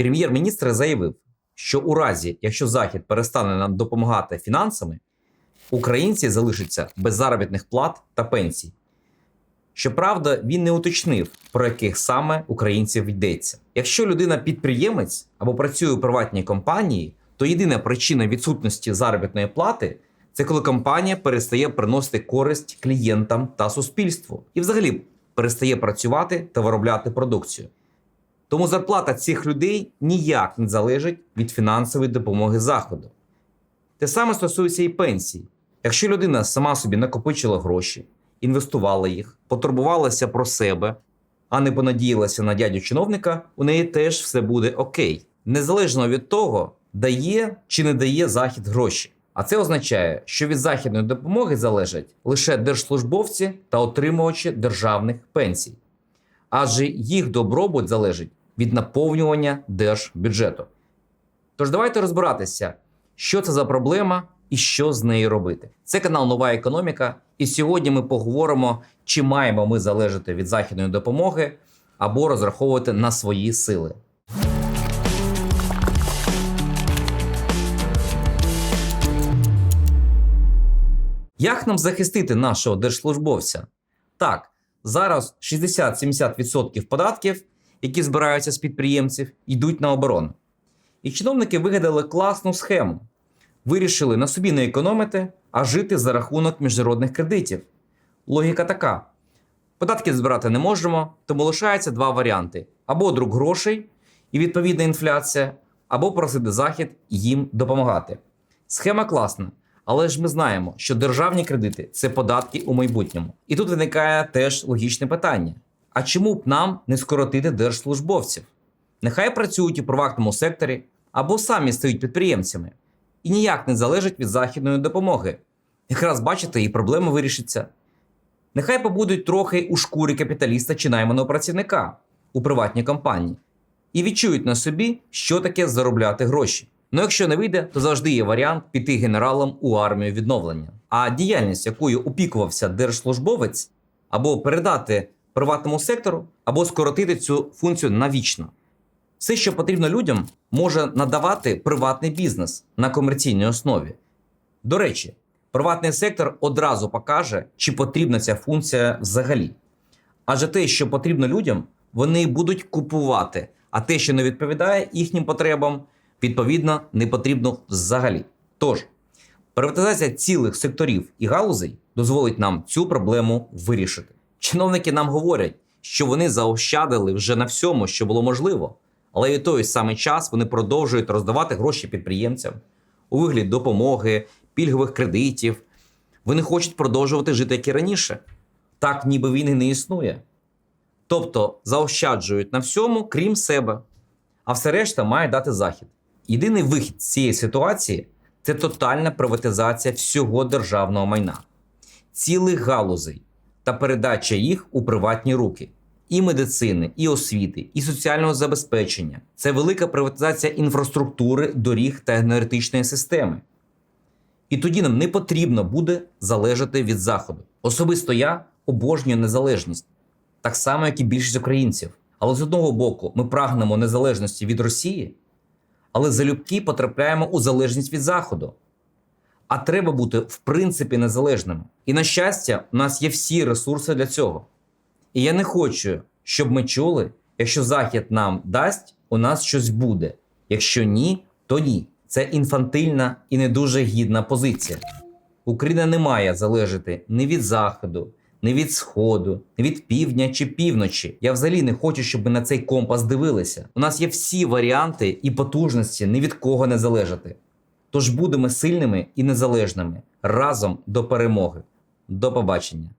Прем'єр-міністр заявив, що у разі, якщо Захід перестане нам допомагати фінансами, українці залишаться без заробітних плат та пенсій. Щоправда, він не уточнив, про яких саме українців йдеться. Якщо людина підприємець або працює у приватній компанії, то єдина причина відсутності заробітної плати це коли компанія перестає приносити користь клієнтам та суспільству і взагалі перестає працювати та виробляти продукцію. Тому зарплата цих людей ніяк не залежить від фінансової допомоги заходу. Те саме стосується і пенсій. Якщо людина сама собі накопичила гроші, інвестувала їх, потурбувалася про себе, а не понадіялася на дядю чиновника, у неї теж все буде окей, незалежно від того, дає чи не дає захід гроші. А це означає, що від західної допомоги залежать лише держслужбовці та отримувачі державних пенсій, адже їх добробут залежить від наповнювання держбюджету. Тож давайте розбиратися, що це за проблема і що з нею робити. Це канал Нова Економіка, і сьогодні ми поговоримо, чи маємо ми залежати від західної допомоги або розраховувати на свої сили. Як нам захистити нашого держслужбовця? Так, зараз 60-70% податків, які збираються з підприємців, йдуть на оборону. І чиновники вигадали класну схему. Вирішили на собі не економити, а жити за рахунок міжнародних кредитів. Логіка така: податки збирати не можемо, тому лишається два варіанти: або друк грошей і відповідна інфляція, або просити захід їм допомагати. Схема класна, але ж ми знаємо, що державні кредити це податки у майбутньому. І тут виникає теж логічне питання: а чому б нам не скоротити держслужбовців? Нехай працюють у приватному секторі або самі стають підприємцями і ніяк не залежать від західної допомоги. Якраз бачите, і проблема вирішиться. Нехай побудуть трохи у шкурі капіталіста чи найманого працівника у приватній компанії і відчують на собі, що таке заробляти гроші. Ну якщо не вийде, то завжди є варіант піти генералом у армію відновлення. А діяльність, якою опікувався держслужбовець, або передати приватному сектору, або скоротити цю функцію навічно. Все, що потрібно людям, може надавати приватний бізнес на комерційній основі. До речі, приватний сектор одразу покаже, чи потрібна ця функція взагалі. Адже те, що потрібно людям, вони будуть купувати, а те, що не відповідає їхнім потребам, відповідно, не потрібно взагалі. Тож, приватизація цілих секторів і галузей дозволить нам цю проблему вирішити. Чиновники нам говорять, що вони заощадили вже на всьому, що було можливо. Але і той самий час вони продовжують роздавати гроші підприємцям у вигляді допомоги, пільгових кредитів. Вони хочуть продовжувати жити як і раніше, так ніби війни не існує. Тобто заощаджують на всьому, крім себе. А все решта має дати захід. Єдиний вихід з цієї ситуації це тотальна приватизація всього державного майна, цілих галузей та передача їх у приватні руки і медицини, і освіти, і соціального забезпечення. Це велика приватизація інфраструктури, доріг та енергетичної системи. І тоді нам не потрібно буде залежати від Заходу. Особисто я обожнюю незалежність, так само, як і більшість українців. Але з одного боку, ми прагнемо незалежності від Росії, але залюбки потрапляємо у залежність від Заходу. А треба бути в принципі незалежними. І на щастя, у нас є всі ресурси для цього. І я не хочу, щоб ми чули, якщо Захід нам дасть, у нас щось буде. Якщо ні, то ні. Це інфантильна і не дуже гідна позиція. Україна не має залежати ні від Заходу, ні від Сходу, ні від півдня чи півночі. Я взагалі не хочу, щоб ми на цей компас дивилися. У нас є всі варіанти і потужності ні від кого не залежати. Тож будемо сильними і незалежними разом до перемоги. До побачення.